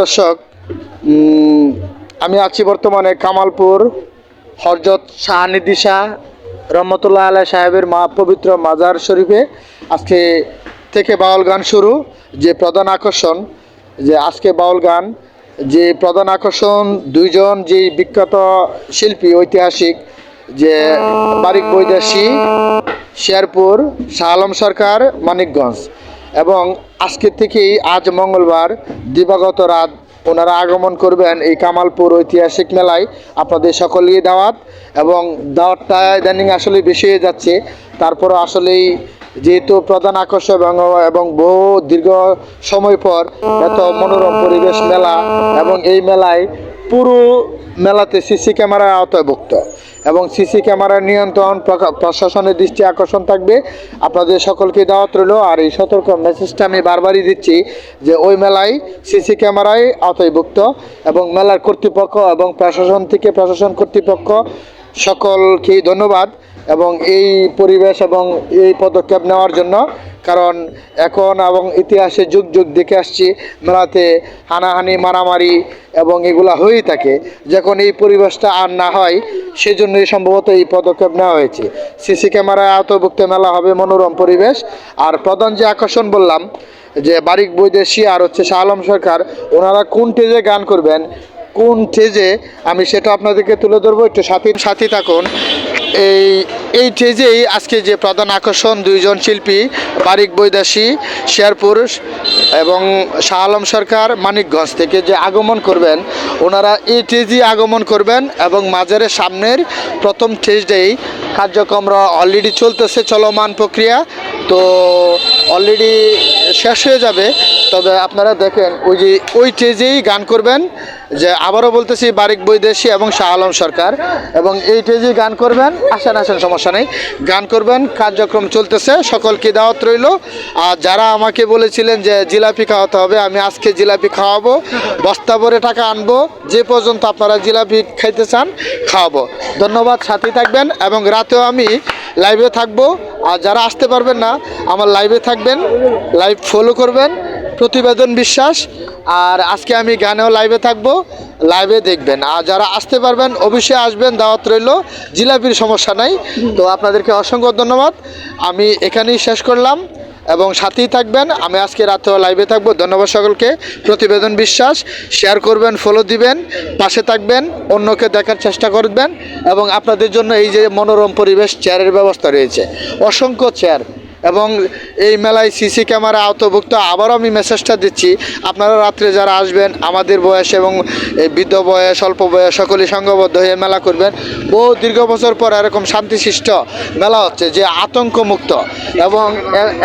দর্শক আমি আছি বর্তমানে কামালপুর, হরজত শাহানিদি শাহ, রহমতুল্লাহ আল্লাহ সাহেবের মা পবিত্র মাজার শরীফে আজকে থেকে বাউল গান শুরু, যে প্রধান আকর্ষণ, যে আজকে বাউল গান, যে প্রধান আকর্ষণ দুইজন যে বিখ্যাত শিল্পী, ঐতিহাসিক, যে বারিক বৈদেশি, শেরপুর, শাহ আলম সরকার, মানিকগঞ্জ। এবং আজকের থেকেই আজ মঙ্গলবার দিবাগত রাত ওনারা আগমন করবেন এই কামালপুর ঐতিহাসিক মেলায়। আপনাদের সকলেই দাওয়াত এবং দাওয়াতটা ইদানিং আসলে বেশি হয়ে যাচ্ছে। তারপরও আসলেই যেহেতু প্রধান আকর্ষণ এবং এবং বহু দীর্ঘ সময় পর এত মনোরম পরিবেশ মেলা এবং এই মেলায় পুরো মেলাতে সিসি ক্যামেরার আওতাভুক্ত। এবং সিসি ক্যামেরার নিয়ন্ত্রণ প্রশাসনের দৃষ্টি আকর্ষণ থাকবে। আপনাদের সকলকে দাওয়াত রইল, আর এই সতর্ক মেসেজটা আমি বারবারই দিচ্ছি যে ওই মেলায় সিসি ক্যামেরায় আওতায়ভুক্ত এবং মেলার কর্তৃপক্ষ এবং প্রশাসন থেকে প্রশাসন কর্তৃপক্ষ সকলকে ধন্যবাদ। এবং এই পরিবেশ এবং এই পদক্ষেপ নেওয়ার জন্য, কারণ এখন এবং ইতিহাসে যুগ যুগ দেখে আসছি, মেলাতে হানাহানি, মারামারি এবং এগুলা হয়েই থাকে। যখন এই পরিবেশটা আর না হয়, সেজন্যই সম্ভবত এই পদক্ষেপ নেওয়া হয়েছে। সিসি ক্যামেরায় আওতভুক্ত মেলা হবে মনোরম পরিবেশ। আর প্রধান যে আকর্ষণ বললাম, যে বারিক বৈদেশি আর হচ্ছে শাহ আলম সরকার, ওনারা কোন টেজে গান করবেন, কোন স্টেজে আমি সেটা আপনাদেরকে তুলে ধরবো, একটু সাথী সাথী থাকুন। এই এই স্টেজেই আজকে যে প্রধান আকর্ষণ দুইজন শিল্পী, বারিক বৈদাসী শেয়ারপুর এবং শাহ আলম সরকার মানিকগঞ্জ থেকে যে আগমন করবেন, ওনারা এই স্টেজেই আগমন করবেন এবং মাজারের সামনের প্রথম স্টেজটাই কার্যক্রমরা অলরেডি চলতেছে, চলমান প্রক্রিয়া। তো অলরেডি শেষ হয়ে যাবে। তবে আপনারা দেখেন, ওই যে, ওই স্টেজেই গান করবেন, যে আবারও বলতেছি বারিক বৈদেশি এবং শাহ আলম সরকার। এবং এই স্টেজেই গান করবেন, আসেন আসেন, সমস্যা নেই। গান করবেন, কার্যক্রম চলতেছে, সকলকে দাওয়াত রইল। আর যারা আমাকে বলেছিলেন যে জিলাপি খাওয়াতে হবে, আমি আজকে জিলাপি খাওয়াবো। বস্তা ভরে টাকা আনব, যে পর্যন্ত আপনারা জিলাপি খাইতে চান, খাওয়াবো। ধন্যবাদ সাথে থাকবেন এবং রাতেও আমি লাইভে থাকব। আর যারা আসতে পারবেন না, আমার লাইভে থাকবেন লাইভ ফলো করবেন, প্রতিবেদন বিশ্বাস। আর আজকে আমি গানেও লাইভে থাকব লাইভে দেখবেন। আর যারা আসতে পারবেন, অবশ্যই আসবেন, দাওয়াত রইল। জিলাপির সমস্যা নাই। তো আপনাদেরকে অসংখ্য ধন্যবাদ। আমি এখানেই শেষ করলাম। এবং সাথেই থাকবেন। আমি আজকে রাতেও লাইভে থাকব। ধন্যবাদ সকলকে। প্রতিবেদন বিশ্বাস। শেয়ার করবেন ফলো দিবেন, পাশে থাকবেন, অন্যকে দেখার চেষ্টা করবেন এবং আপনাদের জন্য এই যে মনোরম পরিবেশ চেয়ারের ব্যবস্থা রয়েছে। অসংখ্য চেয়ার এবং এই মেলায় সিসি ক্যামেরা আওতভুক্ত, আবারও আমি মেসেজটা দিচ্ছি। আপনারা রাত্রে যারা আসবেন, আমাদের বয়স এবং বৃদ্ধ বয়স, অল্প বয়স, সকলেই সংঘবদ্ধ হয়ে মেলা করবেন। বহু দীর্ঘ বছর পর এরকম শান্তিশিষ্ট মেলা হচ্ছে যে আতঙ্কমুক্ত। এবং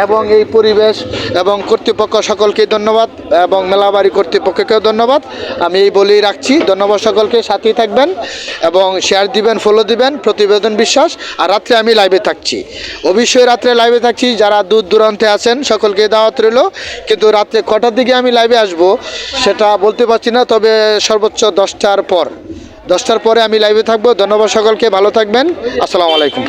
এবং এই পরিবেশ এবং কর্তৃপক্ষ সকলকে ধন্যবাদ এবং মেলাবাড়ি কর্তৃপক্ষকেও ধন্যবাদ। আমি এই বলেই রাখছি, ধন্যবাদ সকলকে, সাথেই থাকবেন এবং শেয়ার দিবেন ফলো দিবেন, প্রতিবেদন বিশ্বাস। আর রাত্রে আমি লাইভে থাকছি। অবশ্যই রাত্রে লাইভে থাকছি। যারা দূর দূরান্তে আছেন, সকলকে দাওয়াত রইল। কিন্তু রাত্রে কটার দিকে আমি লাইভে আসব, সেটা বলতে পারছি না, তবে সর্বোচ্চ দশটার পর। দশটার পরে আমি লাইভে থাকব। ধন্যবাদ সকলকে, ভালো থাকবেন। আসসালামু আলাইকুম।